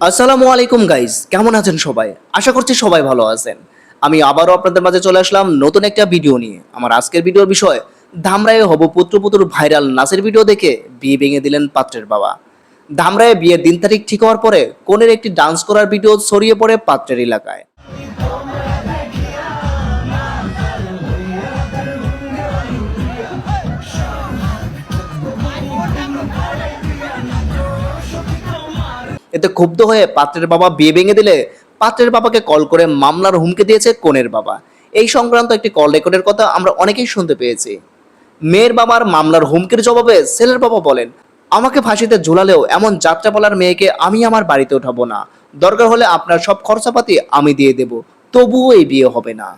আসসালামু আলাইকুম গাইজ কেমন আছেন সবাই? আশা করছি সবাই ভালো আছেন। আমি আবারও আপনাদের মাঝে চলে আসলাম নতুন একটা ভিডিও নিয়ে। আমার আজকের ভিডিওর বিষয় ধামরায়ে হব পুত্রপুত্র ভাইরাল নাচের ভিডিও দেখে বিয়ে ভেঙে দিলেন পাত্রের বাবা। ধামরায়ে বিয়ের দিন তারিখ ঠিক হওয়ার পরে কোনের একটি ডান্স করার ভিডিও ছড়িয়ে পড়ে পাত্রের এলাকায়। এতে ক্ষুব্ধ হয়ে পাত্রের বাবা বিয়ে ভেঙে দিলে পাত্রের বাবাকে কল করে মামলার হুমকি দিয়েছে কনের বাবা। এই সংক্রান্ত একটি কল রেকর্ডের কথা আমরা অনেকেই শুনতে পেয়েছি। মেয়ের বাবার মামলার হুমকির জবাবে ছেলের বাবা বলেন, আমাকে ফাঁসিতে ঝুলালেও এমন যাত্রাপালার মেয়েকে আমি আমার বাড়িতে উঠাবো না। দরকার হলে আপনার সব খরচাপাতি আমি দিয়ে দেব। তবুও এই বিয়ে হবে না।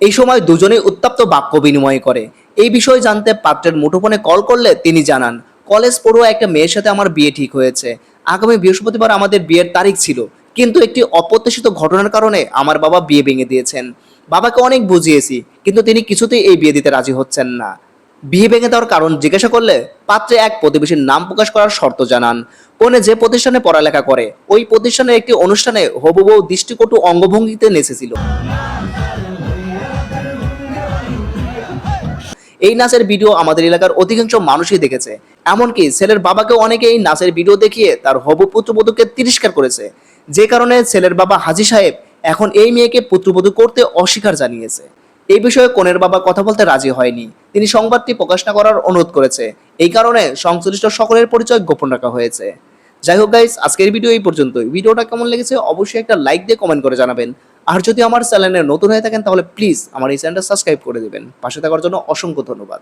এই সময় দুজনেই উত্তপ্ত বাক্য বিনিময় করে। এই বিষয়ে জানতে পাত্রের মুঠোফোনে কল করলে তিনি জানান, কলেজ পড়ুয়া একটা মেয়ের সাথে আমার বিয়ে ঠিক হয়েছে। আগামী বৃহস্পতিবার আমাদের বিয়ের তারিখ ছিল, কিন্তু একটি অপ্রত্যাশিত ঘটনার কারণে আমার বাবা বিয়ে ভেঙে দিয়েছেন। বাবাকে অনেক বুঝিয়েছি, কিন্তু তিনি কিছুতেই এই বিয়ে দিতে রাজি হচ্ছেন না। বিয়ে ভেঙে দেওয়ার কারণ জিজ্ঞাসা করলে পাত্রে এক প্রতিবেশীর নাম প্রকাশ করার শর্ত জানান। কোনে যে প্রতিষ্ঠানে পড়ালেখা করে, ওই প্রতিষ্ঠানের একটি অনুষ্ঠানে হবু বউ দৃষ্টিকটু অঙ্গভঙ্গিতে নেচেছিল। এই নাচের ভিডিও আমাদের এলাকার অধিকাংশ মানুষই দেখেছে। এমনকি ছেলের বাবাকে অনেকে এই নাচের ভিডিও দেখিয়ে তার হবু পুত্রবধূকে তিরস্কার করেছে। যে কারণে ছেলের বাবা হাজি সাহেব এখন এই মেয়েকে পুত্রবধূ করতে অস্বীকার জানিয়েছে। এই বিষয়ে কনের বাবা কথা বলতে রাজি হয়নি। তিনি সংবাদটি প্রকাশ না করার অনুরোধ করেছে। এই কারণে সংশ্লিষ্ট সকলের পরিচয় গোপন রাখা হয়েছে। যাই হোক গাইস আজকের ভিডিও এই পর্যন্তই। ভিডিওটা কেমন লেগেছে অবশ্যই একটা লাইক দিয়ে কমেন্ট করে জানাবেন। আর যদি আমার চ্যানেলে নতুন হয়ে থাকেন, তাহলে প্লিজ আমার এই চ্যানেলটা সাবস্ক্রাইব করে দেবেন। পাশে থাকার জন্য অসংখ্য ধন্যবাদ।